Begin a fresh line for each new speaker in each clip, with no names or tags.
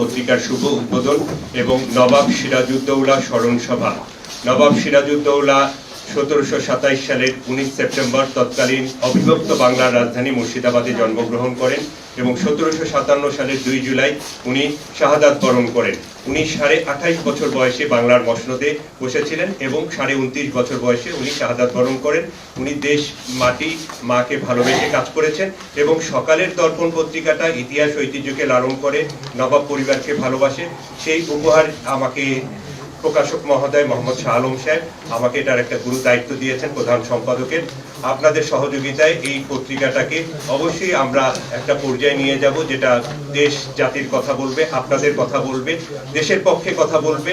পত্রিকার শুভ উদ্বোধন এবং নবাব সিরাজুদ্দৌলা স্মরণ সভা নবাব সিরাজউদ্দৌলা সতেরোশো সাতাইশ সালের উনিশ সেপ্টেম্বর তৎকালীন অবিভক্ত বাংলার রাজধানী মুর্শিদাবাদে জন্মগ্রহণ করেন এবং সতেরোশো সাতান্ন সালের দুই জুলাই উনি শাহাদাত বরণ করেন। উনি সাড়ে আঠাইশ বছর বয়সে বাংলার মসনদে বসেছিলেন এবং সাড়ে উনত্রিশ বছর বয়সে উনি শাহাদাত বরণ করেন। উনি দেশ, মাটি, মাকে ভালোবেসে কাজ করেছেন এবং সকালের দর্পণ পত্রিকাটা ইতিহাস ঐতিহ্যকে লালন করে, নবাব পরিবারকে ভালোবাসে। সেই উপহার আমাকে প্রকাশক মহোদয় মোহাম্মদ শাহ আলম সাহেব, আমাকে এটার একটা গুরু দায়িত্ব দিয়েছেন প্রধান সম্পাদকের। আপনাদের সহযোগিতায় এই পত্রিকাটাকে অবশ্যই আমরা একটা পর্যায়ে নিয়ে যাব, যেটা দেশ জাতির কথা বলবে, আপনাদের কথা বলবে, দেশের পক্ষে কথা বলবে,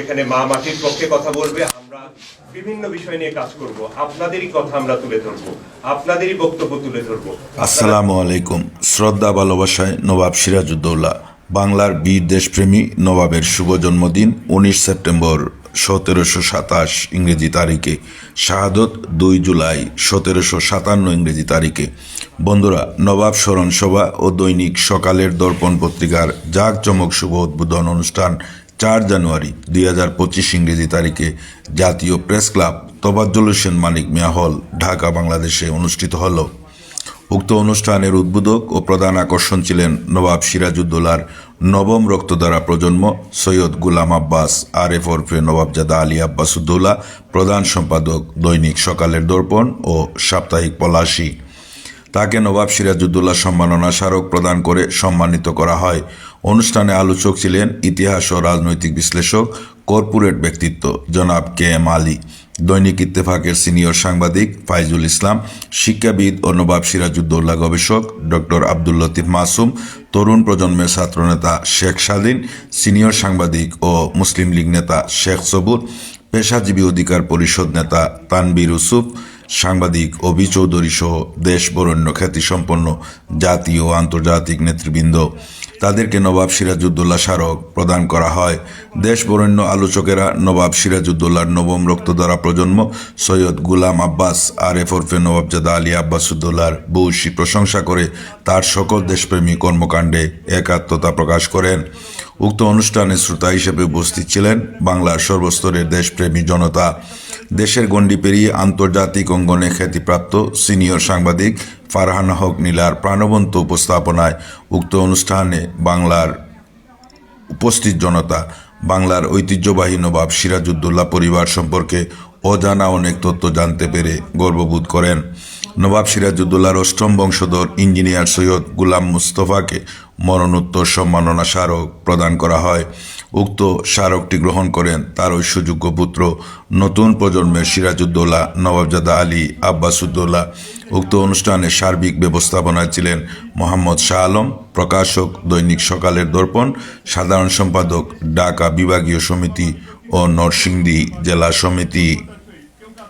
এখানে মা মাটির পক্ষে কথা বলবে। আমরা বিভিন্ন বিষয় নিয়ে কাজ করব, আপনাদেরই কথা আমরা তুলে ধরবো, আপনাদেরই বক্তব্য তুলে ধরবো।
আসসালামু আলাইকুম। শ্রদ্ধা ভালোবাসায় নবাব সিরাজউদ্দৌলা। বাংলার বীর দেশপ্রেমী নবাবের শুভ জন্মদিন, উনিশ সেপ্টেম্বর সতেরোশো সাতাশ ইংরেজি তারিখে। শাহাদত দুই জুলাই সতেরোশো সাতান্ন ইংরেজি তারিখে। বন্ধুরা, নবাব স্মরণ সভা ও দৈনিক সকালের দর্পণ পত্রিকার জাঁকজমক শুভ উদ্বোধন অনুষ্ঠান চার জানুয়ারি দুই হাজার পঁচিশ ইংরেজি তারিখে জাতীয় press club, Tobazzal Hossain, Manik Mia hall, Dhaka, বাংলাদেশে অনুষ্ঠিত হলো। উক্ত অনুষ্ঠানের উদ্বোধক ও প্রধান আকর্ষণ ছিলেন নবাব সিরাজউদ্দৌলার নবম রক্তধারা প্রজন্ম সৈয়দ গুলাম আব্বাস আর এফ ওরফে নবাবজাদা আলী আব্বাসুদ্দৌলা প্রধান সম্পাদক দৈনিক সকালের দর্পণ ও সাপ্তাহিক পলাশী। তাকে নবাব সিরাজউদ্দৌলা সম্মাননা স্মারক প্রদান করে সম্মানিত করা হয়। অনুষ্ঠানে আলোচক ছিলেন ইতিহাস ও রাজনৈতিক বিশ্লেষক, কর্পোরেট ব্যক্তিত্ব জনাব কে এম আলী। দৈনিক ইত্তেফাকের সিনিয়র সাংবাদিক ফাইজুল ইসলাম, শিক্ষাবিদ ও নবাব সিরাজউদ্দৌলা গবেষক ডক্টর আব্দুল লতিফ মাসুম, তরুণ প্রজন্মের ছাত্রনেতা শেখ স্বাধীন সিনিয়র সাংবাদিক ও মুসলিম লীগ নেতা শেখ সবুর, পেশাজীবী অধিকার পরিষদ নেতা তানবির ইউসুফ সাংবাদিক অভি চৌধুরী সহ দেশ বরেণ্য খ্যাতিসম্পন্ন জাতীয় ও আন্তর্জাতিক নেতৃবৃন্দ। তাদেরকে নবাব সিরাজউদ্দৌলা স্মারক প্রদান করা হয়। দেশ বরেণ্য আলোচকেরা নবাব সিরাজউদ্দৌলার নবম রক্তধারা প্রজন্ম সৈয়দ গুলাম আব্বাস আর এফ ওরফে নবাবজাদা আলী আব্বাসুদ্দৌলার বৌশী প্রশংসা করে তার সকল দেশপ্রেমী কর্মকাণ্ডে একাত্মতা প্রকাশ করেন। উক্ত অনুষ্ঠানে শ্রোতা হিসেবে উপস্থিত ছিলেন বাংলার সর্বস্তরের দেশপ্রেমী জনতা। দেশের গণ্ডি পেরিয়ে আন্তর্জাতিক অঙ্গনে খ্যাতিপ্রাপ্ত সিনিয়র সাংবাদিক ফারহান হক নীলার প্রাণবন্ত উপস্থাপনায় উক্ত অনুষ্ঠানে বাংলার উপস্থিত জনতা, বাংলার ঐতিহ্যবাহী নবাব সিরাজউদ্দৌলা পরিবার সম্পর্কে অজানা অনেক তথ্য জানতে পেরে গর্ববোধ করেন। নবাব সিরাজউদ্দৌলার অষ্টম বংশধর ইঞ্জিনিয়ার সৈয়দ গুলাম মুস্তফাকে মরণোত্তর সম্মাননা স্মারক প্রদান করা হয়। উক্ত স্মারকটি গ্রহণ করেন তার ঐশ্বযোগ্য পুত্র নতুন প্রজন্মের সিরাজউদ্দৌলা নবাবজাদা আলী আব্বাসুদ্দৌলা উক্ত অনুষ্ঠানে সার্বিক ব্যবস্থাপনায় ছিলেন মোহাম্মদ শাহ আলম, প্রকাশক দৈনিক সকালের দর্পণ, সাধারণ সম্পাদক ঢাকা বিভাগীয় সমিতি ও নরসিংদী জেলা সমিতি।